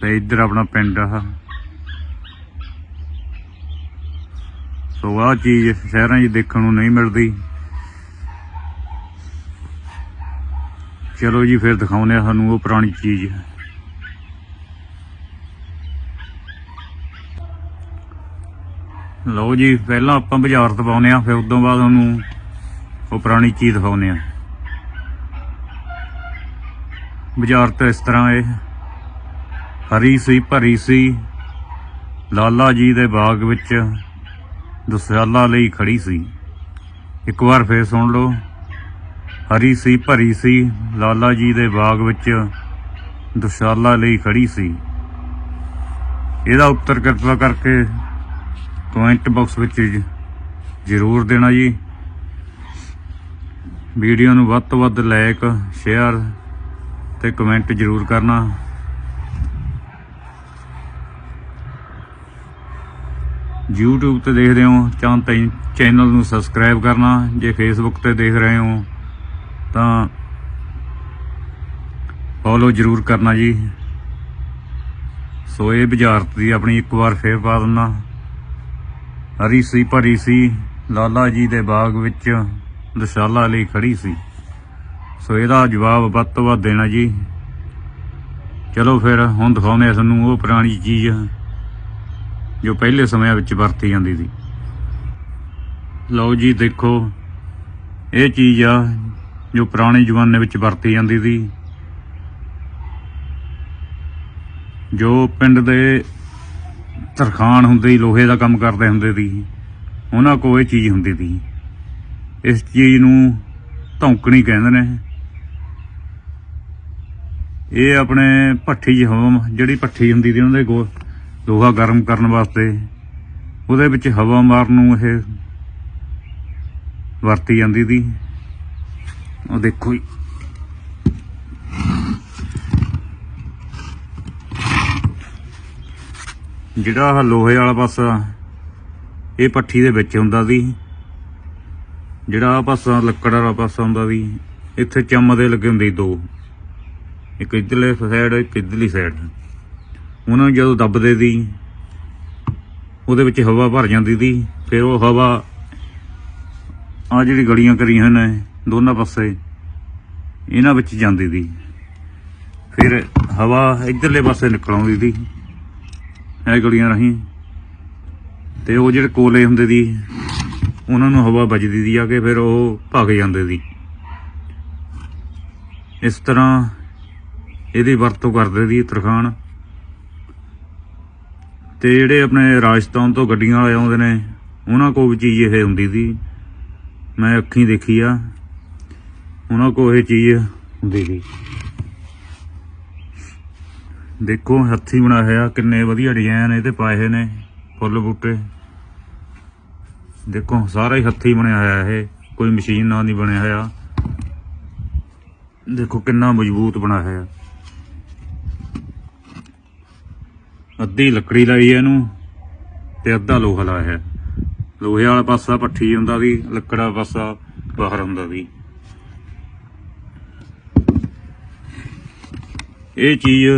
ਤੇ ਇੱਧਰ ਆਪਣਾ ਪਿੰਡ ਆ। ਸੋ ਆਹ ਚੀਜ਼ ਸ਼ਹਿਰਾਂ 'ਚ ਦੇਖਣ ਨੂੰ ਨਹੀਂ ਮਿਲਦੀ। ਚਲੋ ਜੀ, ਫਿਰ ਦਿਖਾਉਂਦੇ ਆ ਸਾਨੂੰ ਉਹ ਪੁਰਾਣੀ ਚੀਜ਼। ਲਓ ਜੀ, ਪਹਿਲਾਂ ਆਪਾਂ ਬਾਜ਼ਾਰ ਤੋਂ ਪਾਉਨੇ ਆ ਫਿਰ ਉਦੋਂ ਬਾਅਦ ਉਹਨੂੰ ਉਹ ਪੁਰਾਣੀ ਚੀਜ਼ ਦਿਖਾਉਂਦੇ ਆ ਬਾਜ਼ਾਰ ਤੋਂ ਇਸ ਤਰ੍ਹਾਂ ਇਹ ਹਰੀ ਸੀ, ਭਰੀ ਸੀ। ਲਾਲਾ ਜੀ ਦੇ ਬਾਗ ਵਿੱਚ ਦੁਸਿਆਲਾ ਲਈ ਖੜੀ ਸੀ। ਇੱਕ ਵਾਰ ਫੇਰ ਸੁਣ ਲਓ। ਹਰੀ ਸੀ, ਭਰੀ ਸੀ, ਲਾਲਾ ਜੀ ਦੇ ਬਾਗ ਵਿੱਚ ਦੁਸ਼ਾਲਾ ਲਈ ਖੜੀ ਸੀ। ਇਹਦਾ ਉੱਤਰ ਕਿਰਪਾ ਕਰਕੇ ਕਮੈਂਟ ਬਾਕਸ ਵਿੱਚ ਜ਼ਰੂਰ ਦੇਣਾ ਜੀ। ਵੀਡੀਓ ਨੂੰ ਵੱਧ ਤੋਂ ਵੱਧ ਲਾਈਕ ਸ਼ੇਅਰ ਤੇ ਕਮੈਂਟ ਜ਼ਰੂਰ ਕਰਨਾ। YouTube ਤੇ ਦੇਖਦੇ ਹੋ ਤਾਂ ਤੈਂ- ਚੈਨਲ ਨੂੰ ਸਬਸਕ੍ਰਾਈਬ ਕਰਨਾ, ਜੇ Facebook ਤੇ ਦੇਖ ਰਹੇ ਹੋ, ਤਾਂ ਫੋਲੋ ਜ਼ਰੂਰ ਕਰਨਾ ਜੀ। ਸੋ ਇਹ ਬੁਝਾਰਤ ਦੀ ਆਪਣੀ ਇੱਕ ਵਾਰ ਫੇਰ ਪਾ ਦਿੰਦਾ ਹਰੀ ਸੀ ਭਰੀ ਸੀ, ਲਾਲਾ ਜੀ ਦੇ ਬਾਗ ਵਿੱਚ ਦਸ਼ਾਲਾ ਲਈ ਖੜੀ ਸੀ। ਸੋ ਇਹਦਾ ਜਵਾਬ ਵੱਧ ਤੋਂ ਵੱਧ ਦੇਣਾ ਜੀ। ਚਲੋ ਫਿਰ, ਹੁਣ ਦਿਖਾਉਂਦੇ ਆ ਤੁਹਾਨੂੰ ਉਹ ਪੁਰਾਣੀ ਚੀਜ਼। ਜੋ ਪਹਿਲੇ ਸਮਿਆਂ ਵਿੱਚ ਵਰਤੀ ਜਾਂਦੀ ਸੀ। ਲਓ ਜੀ, ਦੇਖੋ, ਇਹ ਚੀਜ਼ ਆ ਜੋ ਪੁਰਾਣੇ ਜ਼ਮਾਨੇ ਵਿੱਚ ਵਰਤੀ ਜਾਂਦੀ ਸੀ। ਜੋ ਪਿੰਡ ਦੇ ਤਰਖਾਨ ਹੁੰਦੇ ਸੀ, ਲੋਹੇ ਦਾ ਕੰਮ ਕਰਦੇ ਹੁੰਦੇ ਸੀ, ਉਹਨਾਂ ਕੋਲ ਇਹ ਚੀਜ਼ ਹੁੰਦੀ ਸੀ। ਇਸ ਚੀਜ਼ ਨੂੰ ਧੌਂਕਣੀ ਕਹਿੰਦੇ ਨੇ। ਇਹ ਆਪਣੇ ਭੱਠੀ 'ਚ ਜਿਹੜੀ ਭੱਠੀ ਹੁੰਦੀ ਸੀ ਉਹਨਾਂ ਦੇ ਕੋਲ। ਲੋਹਾ ਗਰਮ ਕਰਨ ਵਾਸਤੇ, ਉਹਦੇ ਵਿੱਚ ਹਵਾ ਮਾਰਨ ਨੂੰ ਇਹ ਵਰਤੀ ਜਾਂਦੀ ਸੀ ਉਹ ਦੇਖੋ ਜੀ। ਜਿਹੜਾ ਆਹ ਲੋਹੇ ਵਾਲਾ ਪਾਸਾ, ਇਹ ਭੱਠੀ ਦੇ ਵਿੱਚ ਹੁੰਦਾ ਸੀ ਜਿਹੜਾ ਆ ਪਾਸਾ ਲੱਕੜ ਵਾਲਾ ਪਾਸਾ ਹੁੰਦਾ ਸੀ ਇੱਥੇ ਚਮਦੇ ਲੱਗੇ ਹੁੰਦੇ ਸੀ ਦੋ। ਇੱਕ ਇਧਰਲੇ ਸਾਈਡ ਇੱਕ ਇਧਰਲੀ ਸਾਈਡ ਉਹਨਾਂ ਨੂੰ ਜਦੋਂ ਦੱਬਦੇ ਦੀ, ਉਹਦੇ ਵਿੱਚ ਹਵਾ ਭਰ ਜਾਂਦੀ ਸੀ ਫਿਰ ਉਹ ਹਵਾ ਆ ਜਿਹੜੀ ਗਲੀਆਂ ਕਰੀਆਂ ਨੇ ਦੋਨਾਂ ਪਾਸੇ, ਇਹਨਾਂ ਵਿੱਚ ਜਾਂਦੀ ਸੀ ਫਿਰ ਹਵਾ ਇਧਰਲੇ ਪਾਸੇ ਨਿਕਲ ਆਉਂਦੀ ਸੀ ਇਹ ਗਲੀਆਂ ਰਾਹੀਂ। ਤੇ ਉਹ ਜਿਹੜੇ ਕੋਲੇ ਹੁੰਦੇ ਦੀ, ਉਹਨਾਂ ਨੂੰ ਹਵਾ ਵੱਜਦੀ ਦੀ ਆ ਕੇ ਫਿਰ ਉਹ ਭੱਗ ਜਾਂਦੇ ਸੀ ਇਸ ਤਰ੍ਹਾਂ ਇਹਦੀ ਵਰਤੋਂ ਕਰਦੇ ਦੀ ਤਰਖਾਣ। ਤੇ ਜਿਹੜੇ ਆਪਣੇ ਰਾਜਸਥਾਨ ਤੋਂ ਗੱਡੀਆਂ ਵਾਲੇ ਆਉਂਦੇ ਨੇ, ਉਹਨਾਂ ਕੋਲ ਵੀ ਚੀਜ਼ ਇਹ ਹੁੰਦੀ ਸੀ। ਮੈਂ ਅੱਖੀਂ ਦੇਖੀ ਆ, ਉਹਨਾਂ ਕੋਲ ਇਹ ਚੀਜ਼ ਹੁੰਦੀ ਸੀ। ਦੇਖੋ, ਹੱਥੀ ਬਣਾਇਆ ਹੋਇਆ, ਕਿੰਨੇ ਵਧੀਆ ਡਿਜ਼ਾਈਨ ਇਹਦੇ ਪਾਏ ਹੋਏ ਨੇ, ਫੁੱਲ ਬੂਟੇ। ਦੇਖੋ, ਸਾਰਾ ਹੀ ਹੱਥੀ ਬਣਿਆ ਹੋਇਆ ਇਹ, ਕੋਈ ਮਸ਼ੀਨ ਨਾਲ ਨਹੀਂ ਬਣਿਆ ਹੋਇਆ। ਦੇਖੋ, ਕਿੰਨਾ ਮਜ਼ਬੂਤ ਬਣਾਇਆ ਹੋਇਆ। ਅੱਧੀ ਲੱਕੜੀ ਲਾਈ ਹੈ ਇਹਨੂੰ ਤੇ ਅੱਧਾ ਲੋਹਾ ਲਾਇਆ ਹੈ। ਲੋਹੇ ਵਾਲਾ ਪਾਸਾ ਪੱਠੀ ਹੁੰਦਾ ਸੀ, ਲੱਕੜਾ ਵਾਲਾ ਪਾਸਾ ਬਾਹਰ ਹੁੰਦਾ ਸੀ। ਇਹ ਚੀਜ਼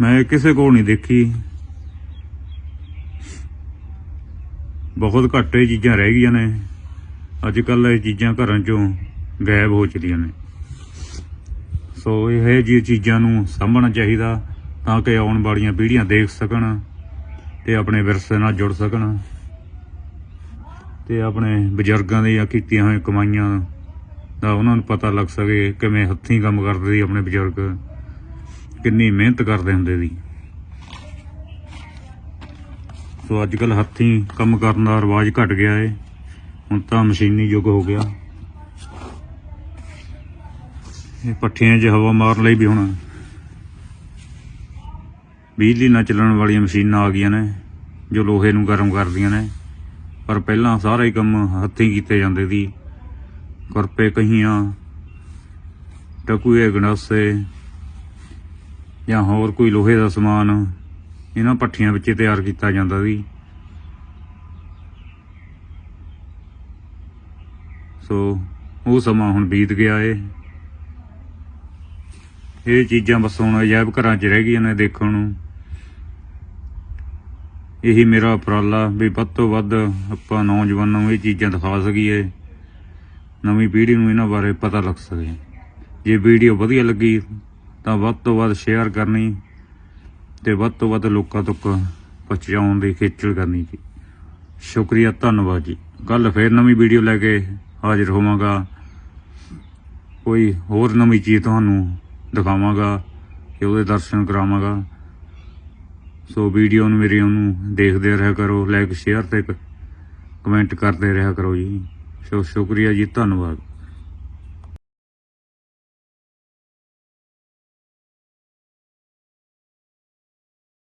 ਮੈਂ ਕਿਸੇ ਕੋਲ ਨਹੀਂ ਦੇਖੀ। ਬਹੁਤ ਘੱਟ ਇਹ ਚੀਜ਼ਾਂ ਰਹਿ ਗਈਆਂ ਨੇ। ਅੱਜ ਕੱਲ ਇਹ ਚੀਜ਼ਾਂ ਘਰਾਂ ਚੋਂ ਗਾਇਬ ਹੋ ਚੁੱਕੀਆਂ ਨੇ। ਸੋ ਇਹ ਜੀ ਚੀਜ਼ਾਂ ਨੂੰ ਸਾਂਭਣਾ ਚਾਹੀਦਾ ਤਾਂ ਕਿ ਆਉਣ ਵਾਲੀਆਂ ਪੀੜ੍ਹੀਆਂ ਦੇਖ ਸਕਣ ਤੇ ਆਪਣੇ ਵਿਰਸੇ ਨਾਲ ਜੁੜ ਸਕਣ ਤੇ ਆਪਣੇ ਬਜ਼ੁਰਗਾਂ ਦੀਆਂ ਕੀਤੀਆਂ ਹੋਈਆਂ ਕਮਾਈਆਂ ਦਾ ਉਹਨਾਂ ਨੂੰ ਪਤਾ ਲੱਗ ਸਕੇ ਕਿਵੇਂ ਹੱਥੀਂ ਕੰਮ ਕਰਦੇ ਸੀ ਆਪਣੇ ਬਜ਼ੁਰਗ, ਕਿੰਨੀ ਮਿਹਨਤ ਕਰਦੇ ਹੁੰਦੇ ਸੀ। ਸੋ ਅੱਜ ਕੱਲ ਹੱਥੀਂ ਕੰਮ ਕਰਨ ਦਾ ਰਿਵਾਜ ਘਟ ਗਿਆ ਏ, ਹੁਣ ਤਾਂ ਮਸ਼ੀਨੀ ਯੁੱਗ ਹੋ ਗਿਆ। ਇਹ ਪੱਠੀਆਂ 'ਚ ਹਵਾ ਮਾਰਨ ਲਈ ਵੀ ਹੁਣ। ਬਿਜਲੀ ਨਾਲ ਚੱਲਣ ਵਾਲੀਆਂ ਮਸ਼ੀਨਾਂ ਆ ਗਈਆਂ ਨੇ, ਜੋ ਲੋਹੇ ਨੂੰ ਗਰਮ ਕਰਦੀਆਂ ਨੇ। ਪਰ ਪਹਿਲਾਂ ਸਾਰਾ ਹੀ ਕੰਮ ਹੱਥੀਂ ਕੀਤੇ ਜਾਂਦੇ ਸੀ। ਕਰਪੇ ਕਹੀਆਂ, ਟਕੂਏ ਗਣਾਸੇ ਜਾਂ ਹੋਰ ਕੋਈ ਲੋਹੇ ਦਾ ਸਮਾਨ, ਇਹਨਾਂ ਪੱਠੀਆਂ ਵਿੱਚ ਤਿਆਰ ਕੀਤਾ ਜਾਂਦਾ ਸੀ। ਸੋ ਉਹ ਸਮਾਂ ਹੁਣ ਬੀਤ ਗਿਆ ਏ। ਇਹ ਚੀਜ਼ਾਂ ਬਸ ਹੁਣ ਅਜਾਇਬ ਘਰਾਂ 'ਚ ਰਹਿ ਗਈਆਂ ਨੇ ਦੇਖਣ ਨੂੰ। ਇਹੀ ਮੇਰਾ ਉਪਰਾਲਾ ਵੀ ਵੱਧ ਤੋਂ ਵੱਧ ਆਪਾਂ ਨੌਜਵਾਨਾਂ ਨੂੰ ਇਹ ਚੀਜ਼ਾਂ ਦਿਖਾ ਸਕੀਏ। ਨਵੀਂ ਪੀੜ੍ਹੀ ਨੂੰ ਇਹਨਾਂ ਬਾਰੇ ਪਤਾ ਲੱਗ ਸਕੇ। ਜੇ ਵੀਡੀਓ ਵਧੀਆ ਲੱਗੀ ਤਾਂ ਵੱਧ ਤੋਂ ਵੱਧ ਸ਼ੇਅਰ ਕਰਨੀ ਤੇ ਵੱਧ ਤੋਂ ਵੱਧ ਲੋਕਾਂ ਤੱਕ ਪਹੁੰਚਾਉਣ ਦੀ ਖੇਚਲ ਕਰਨੀ ਜੀ। ਸ਼ੁਕਰੀਆ, ਧੰਨਵਾਦ ਜੀ। ਕੱਲ ਫੇਰ ਨਵੀਂ ਵੀਡੀਓ ਲੈ ਕੇ ਹਾਜ਼ਰ ਹੋਵਾਂਗਾ। ਕੋਈ ਹੋਰ ਨਵੀਂ ਚੀਜ਼ ਤੁਹਾਨੂੰ ਦਿਖਾਵਾਂਗਾ ਕਿ ਉਹਦੇ ਦਰਸ਼ਨ ਕਰਾਵਾਂਗਾ। ਸੋ ਵੀਡੀਓ ਨੂੰ ਮੇਰੀ ਉਹਨੂੰ ਦੇਖਦੇ ਰਿਹਾ ਕਰੋ ਲਾਈਕ ਸ਼ੇਅਰ ਤੇ ਕਮੈਂਟ ਕਰਦੇ ਰਿਹਾ ਕਰੋ ਜੀ। ਸੋ ਸ਼ੁਕਰੀਆ ਜੀ, ਧੰਨਵਾਦ।